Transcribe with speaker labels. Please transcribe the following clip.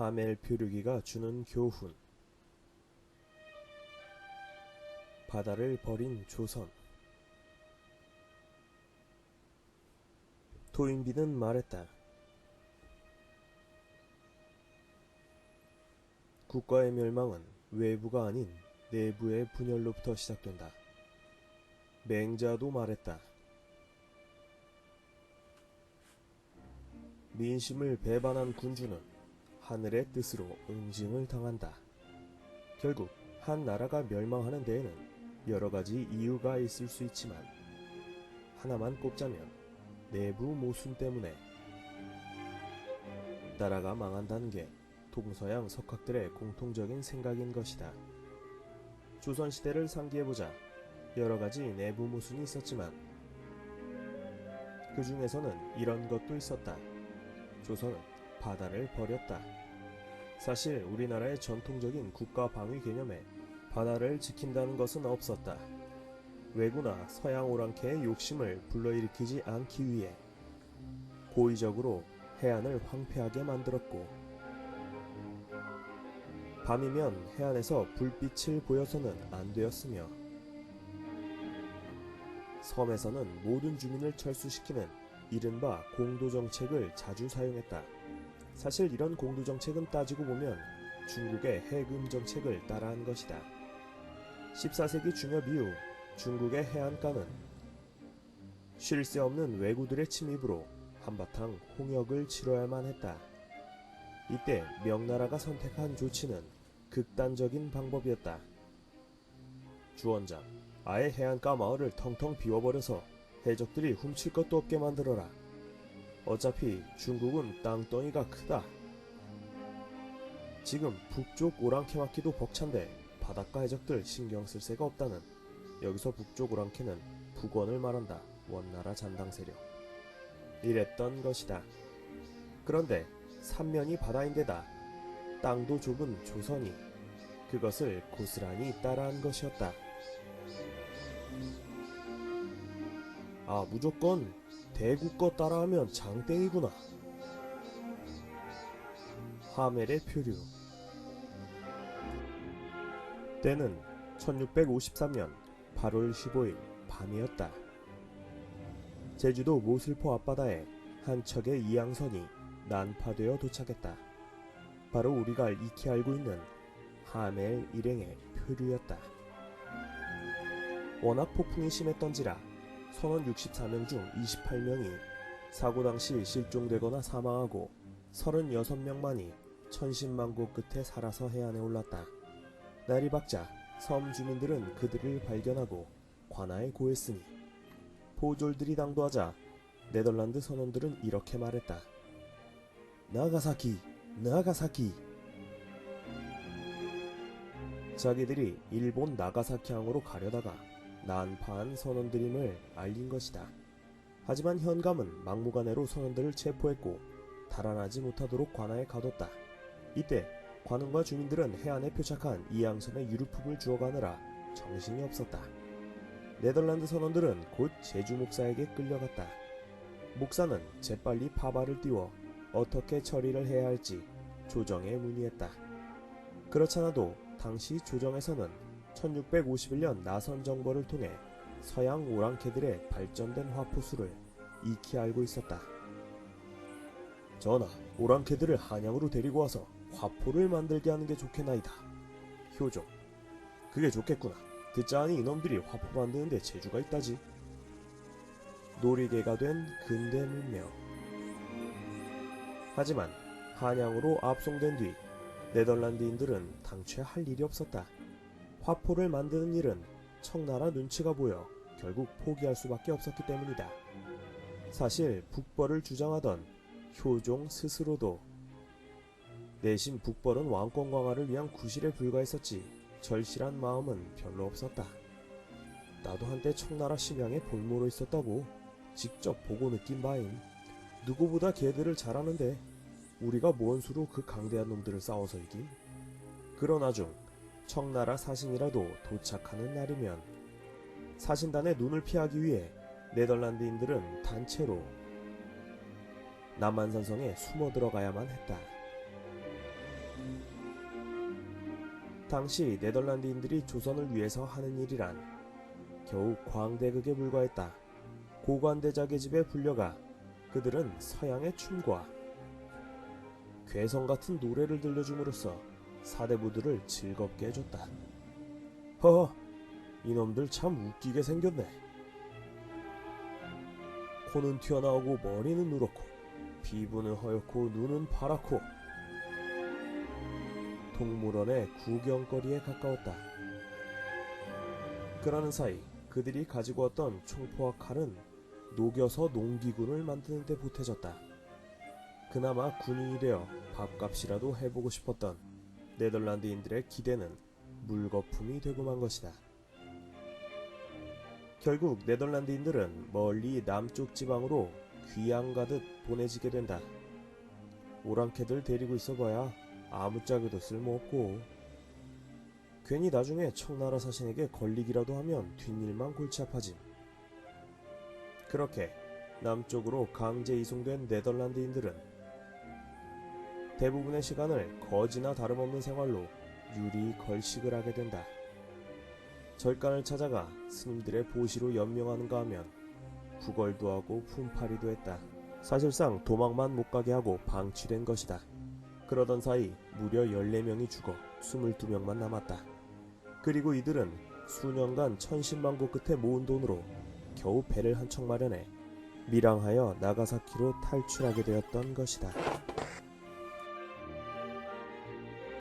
Speaker 1: 하멜 표류기가 주는 교훈. 바다를 버린 조선. 토인비는 말했다. 국가의 멸망은 외부가 아닌 내부의 분열로부터 시작된다. 맹자도 말했다. 민심을 배반한 군주는 하늘의 뜻으로 응징을 당한다. 결국 한 나라가 멸망하는 데에는 여러 가지 이유가 있을 수 있지만 하나만 꼽자면 내부 모순 때문에 나라가 망한다는 게 동서양 석학들의 공통적인 생각인 것이다. 조선시대를 상기해보자 여러 가지 내부 모순이 있었지만 그 중에서는 이런 것도 있었다. 조선은 바다를 버렸다. 사실 우리나라의 전통적인 국가 방위 개념에 바다를 지킨다는 것은 없었다. 외구나 서양 오랑캐의 욕심을 불러일으키지 않기 위해 고의적으로 해안을 황폐하게 만들었고 밤이면 해안에서 불빛을 보여서는 안 되었으며 섬에서는 모든 주민을 철수시키는 이른바 공도 정책을 자주 사용했다. 사실 이런 공도정책은 따지고 보면 중국의 해금 정책을 따라한 것이다. 14세기 중엽 이후 중국의 해안가는 쉴 새 없는 왜구들의 침입으로 한바탕 홍역을 치러야만 했다. 이때 명나라가 선택한 조치는 극단적인 방법이었다. 주원장, 아예 해안가 마을을 텅텅 비워버려서 해적들이 훔칠 것도 없게 만들어라. 어차피 중국은 땅덩이가 크다. 지금 북쪽 오랑캐마키도 벅찬데 바닷가 해적들 신경 쓸 새가 없다는 여기서 북쪽 오랑캐는 북원을 말한다. 원나라 잔당 세력. 이랬던 것이다. 그런데 삼면이 바다인데다 땅도 좁은 조선이 그것을 고스란히 따라한 것이었다. 아, 무조건 대구 거 따라하면 장땡이구나. 하멜의 표류. 때는 1653년 8월 15일 밤이었다. 제주도 모슬포 앞바다에 한 척의 이양선이 난파되어 도착했다. 바로 우리가 익히 알고 있는 하멜 일행의 표류였다. 워낙 폭풍이 심했던지라 선원 64명 중 28명이 사고 당시 실종되거나 사망하고 36명만이 천신만고 끝에 살아서 해안에 올랐다. 날이 밝자 섬 주민들은 그들을 발견하고 관아에 고했으니 포졸들이 당도하자 네덜란드 선원들은 이렇게 말했다. 나가사키, 나가사키. 자기들이 일본 나가사키항으로 가려다가 난파한 선원들임을 알린 것이다. 하지만 현감은 막무가내로 선원들을 체포했고 달아나지 못하도록 관아에 가뒀다. 이때 관원과 주민들은 해안에 표착한 이양선의 유류품을 주워가느라 정신이 없었다. 네덜란드 선원들은 곧 제주 목사에게 끌려갔다. 목사는 재빨리 파바를 띄워 어떻게 처리를 해야 할지 조정에 문의했다. 그렇잖아도 당시 조정에서는 1651년 나선 정벌을 통해 서양 오랑캐들의 발전된 화포수를 익히 알고 있었다. 전하, 오랑캐들을 한양으로 데리고 와서 화포를 만들게 하는 게 좋겠나이다. 효종, 그게 좋겠구나. 듣자하니 이놈들이 화포 만드는데 재주가 있다지. 놀이개가 된 근대 문명. 하지만 한양으로 압송된 뒤 네덜란드인들은 당최 할 일이 없었다. 화포를 만드는 일은 청나라 눈치가 보여 결국 포기할 수밖에 없었기 때문이다. 사실 북벌을 주장하던 효종 스스로도 내심 북벌은 왕권 강화를 위한 구실에 불과했었지 절실한 마음은 별로 없었다. 나도 한때 청나라 심양에 볼모로 있었다고 직접 보고 느낀 바임. 누구보다 개들을 잘하는데 우리가 뭔 수로 그 강대한 놈들을 싸워서 이김? 그러나 중 청나라 사신이라도 도착하는 날이면 사신단의 눈을 피하기 위해 네덜란드인들은 단체로 남한산성에 숨어 들어가야만 했다. 당시 네덜란드인들이 조선을 위해서 하는 일이란 겨우 광대극에 불과했다. 고관대작의 집에 불려가 그들은 서양의 춤과 괴성 같은 노래를 들려줌으로써 사대부들을 즐겁게 해줬다. 허허, 이놈들 참 웃기게 생겼네. 코는 튀어나오고 머리는 누렇고 피부는 허옇고 눈은 파랗고 동물원의 구경거리에 가까웠다. 그러는 사이 그들이 가지고 왔던 총포와 칼은 녹여서 농기군을 만드는 데 보태졌다. 그나마 군인이 되어 밥값이라도 해보고 싶었던 네덜란드인들의 기대는 물거품이 되고 만 것이다. 결국 네덜란드인들은 멀리 남쪽 지방으로 귀양 가듯 보내지게 된다. 오랑캐들 데리고 있어봐야 아무짝에도 쓸모없고 괜히 나중에 청나라 사신에게 걸리기라도 하면 뒷일만 골치 아파짐. 그렇게 남쪽으로 강제 이송된 네덜란드인들은 대부분의 시간을 거지나 다름없는 생활로 유리 걸식을 하게 된다. 절간을 찾아가 스님들의 보시로 연명하는가 하면 구걸도 하고 품팔이도 했다. 사실상 도망만 못 가게 하고 방치된 것이다. 그러던 사이 무려 14명이 죽어 22명만 남았다. 그리고 이들은 수년간 천신만고 끝에 모은 돈으로 겨우 배를 한 척 마련해 밀항하여 나가사키로 탈출하게 되었던 것이다.